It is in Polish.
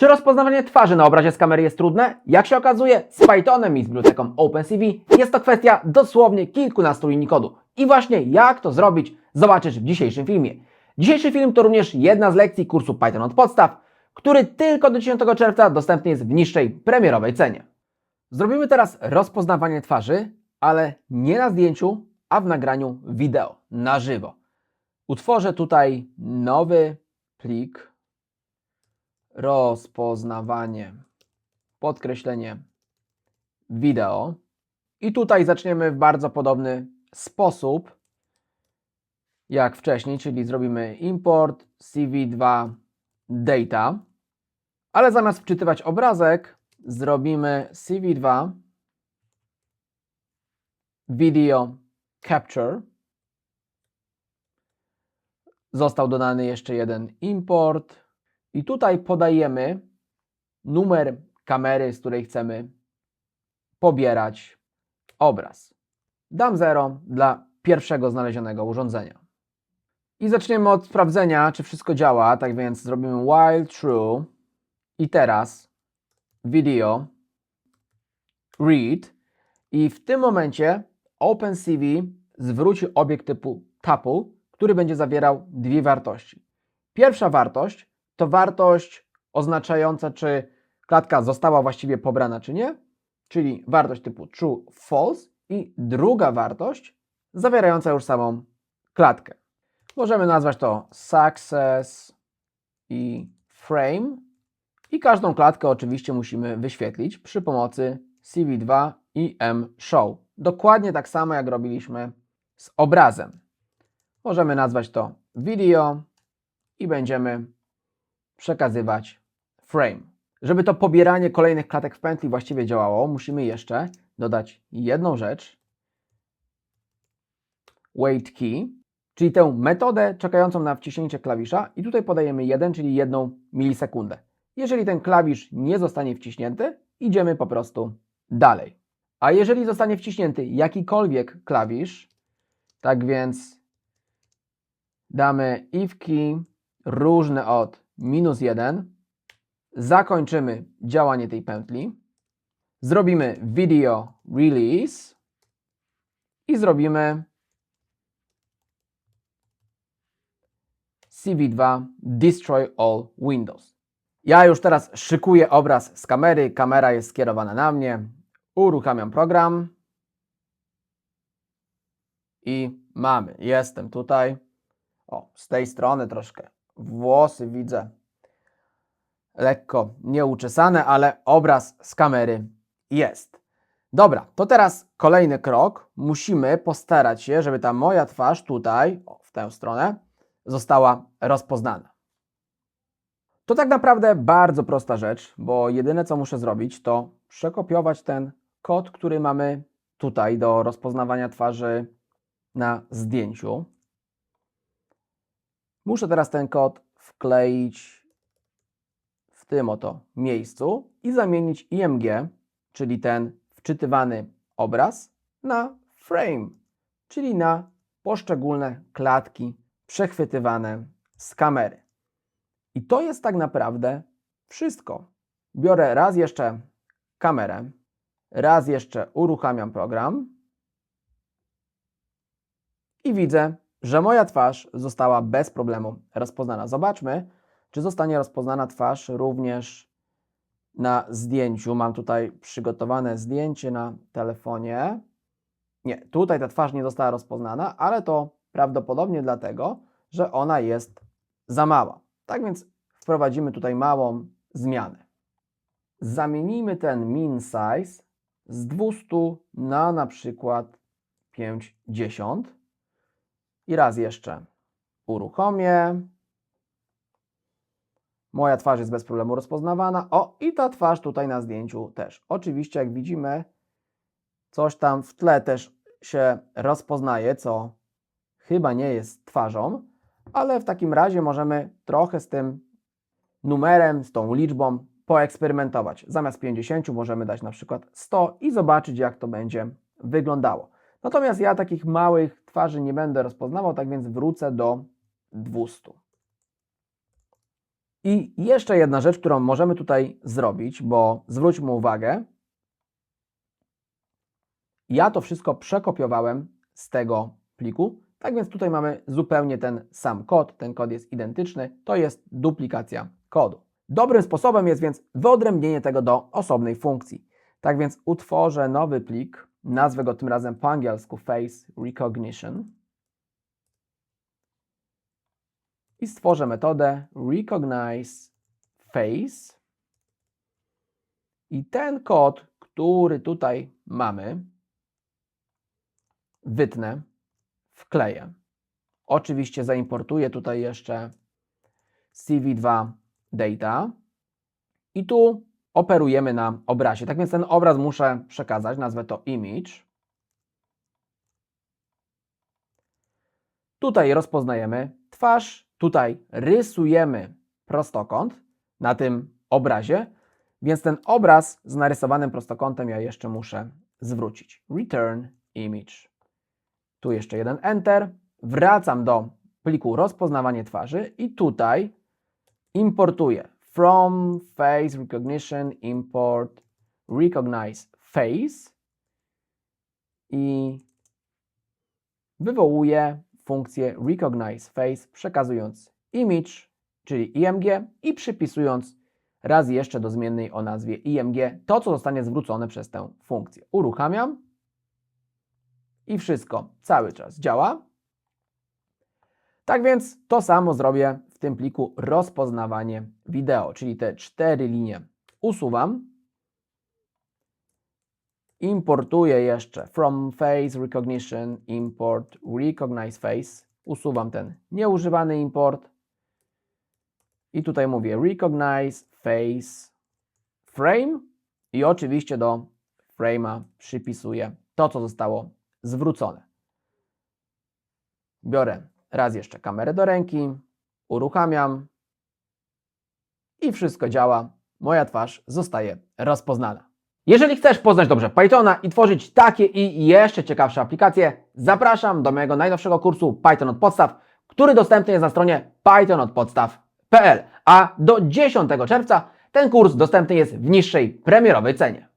Czy rozpoznawanie twarzy na obrazie z kamery jest trudne? Jak się okazuje, z Pythonem i z biblioteką OpenCV jest to kwestia dosłownie kilkunastu linii kodu. I właśnie jak to zrobić, zobaczysz w dzisiejszym filmie. Dzisiejszy film to również jedna z lekcji kursu Python od podstaw, który tylko do 10 czerwca dostępny jest w niższej premierowej cenie. Zrobimy teraz rozpoznawanie twarzy, ale nie na zdjęciu, a w nagraniu wideo, na żywo. Utworzę tutaj nowy plik rozpoznawanie, podkreślenie wideo. I tutaj zaczniemy w bardzo podobny sposób jak wcześniej, czyli zrobimy import cv2 data, ale zamiast wczytywać obrazek, zrobimy cv2 video capture. Został dodany jeszcze jeden import. I tutaj podajemy numer kamery, z której chcemy pobierać obraz. Dam 0 dla pierwszego znalezionego urządzenia. I zaczniemy od sprawdzenia, czy wszystko działa. Tak więc zrobimy while true i teraz video read i w tym momencie OpenCV zwróci obiekt typu tuple, który będzie zawierał dwie wartości. Pierwsza wartość to wartość oznaczająca, czy klatka została właściwie pobrana, czy nie, czyli wartość typu true, false i druga wartość zawierająca już samą klatkę. Możemy nazwać to success i frame i każdą klatkę oczywiście musimy wyświetlić przy pomocy CV2 i mshow. Dokładnie tak samo jak robiliśmy z obrazem. Możemy nazwać to video i będziemy przekazywać frame. Żeby to pobieranie kolejnych klatek w pętli właściwie działało, musimy jeszcze dodać jedną rzecz. Wait key, czyli tę metodę czekającą na wciśnięcie klawisza i tutaj podajemy 1, czyli 1 milisekundę. Jeżeli ten klawisz nie zostanie wciśnięty, idziemy po prostu dalej. A jeżeli zostanie wciśnięty jakikolwiek klawisz, tak więc damy if key różny od minus 1, zakończymy działanie tej pętli, zrobimy video release. I zrobimy CV2 destroy all windows. Ja już teraz szykuję obraz z kamery, kamera jest skierowana na mnie, uruchamiam program. I mamy, jestem tutaj. O, z tej strony troszkę włosy widzę lekko nieuczesane, ale obraz z kamery jest. Dobra, to teraz kolejny krok. Musimy postarać się, żeby ta moja twarz tutaj, w tę stronę, została rozpoznana. To tak naprawdę bardzo prosta rzecz, bo jedyne co muszę zrobić, to przekopiować ten kod, który mamy tutaj do rozpoznawania twarzy na zdjęciu. Muszę teraz ten kod wkleić w tym oto miejscu i zamienić IMG, czyli ten wczytywany obraz, na frame, czyli na poszczególne klatki przechwytywane z kamery. I to jest tak naprawdę wszystko. Biorę raz jeszcze kamerę, raz jeszcze uruchamiam program i widzę, że moja twarz została bez problemu rozpoznana. Zobaczmy, czy zostanie rozpoznana twarz również na zdjęciu. Mam tutaj przygotowane zdjęcie na telefonie. Nie, tutaj ta twarz nie została rozpoznana, ale to prawdopodobnie dlatego, że ona jest za mała. Tak więc wprowadzimy tutaj małą zmianę. Zamienimy ten min size z 200 na na przykład 50. I raz jeszcze uruchomię. Moja twarz jest bez problemu rozpoznawana. O, i ta twarz tutaj na zdjęciu też. Oczywiście, jak widzimy, coś tam w tle też się rozpoznaje, co chyba nie jest twarzą, ale w takim razie możemy trochę z tym numerem, z tą liczbą poeksperymentować. Zamiast 50 możemy dać na przykład 100 i zobaczyć, jak to będzie wyglądało. Natomiast ja takich małych twarzy nie będę rozpoznawał, tak więc wrócę do 200. I jeszcze jedna rzecz, którą możemy tutaj zrobić, bo zwróćmy uwagę, ja to wszystko przekopiowałem z tego pliku, tak więc tutaj mamy zupełnie ten sam kod, ten kod jest identyczny, to jest duplikacja kodu. Dobrym sposobem jest więc wyodrębnienie tego do osobnej funkcji. Tak więc utworzę nowy plik, nazwę go tym razem po angielsku Face Recognition. I stworzę metodę recognize face. I ten kod, który tutaj mamy, wytnę, wkleję. Oczywiście zaimportuję tutaj jeszcze CV2 data. I tu operujemy na obrazie. Tak więc ten obraz muszę przekazać, nazwę to image. Tutaj rozpoznajemy twarz, tutaj rysujemy prostokąt na tym obrazie, więc ten obraz z narysowanym prostokątem ja jeszcze muszę zwrócić. Return image. Tu jeszcze jeden Enter. Wracam do pliku rozpoznawanie twarzy i tutaj importuję from face recognition import recognize face i wywołuję funkcję recognize face przekazując image, czyli img i przypisując raz jeszcze do zmiennej o nazwie img to, co zostanie zwrócone przez tę funkcję. Uruchamiam i wszystko cały czas działa. Tak więc to samo zrobię tym pliku rozpoznawanie wideo, czyli te cztery linie usuwam. Importuję jeszcze from face recognition import recognize face. Usuwam ten nieużywany import. I tutaj mówię recognize face frame i oczywiście do frame'a przypisuję to, co zostało zwrócone. Biorę raz jeszcze kamerę do ręki, uruchamiam i wszystko działa. Moja twarz zostaje rozpoznana. Jeżeli chcesz poznać dobrze Pythona i tworzyć takie i jeszcze ciekawsze aplikacje, zapraszam do mojego najnowszego kursu Python od podstaw, który dostępny jest na stronie pythonodpodstaw.pl, a do 10 czerwca ten kurs dostępny jest w niższej premierowej cenie.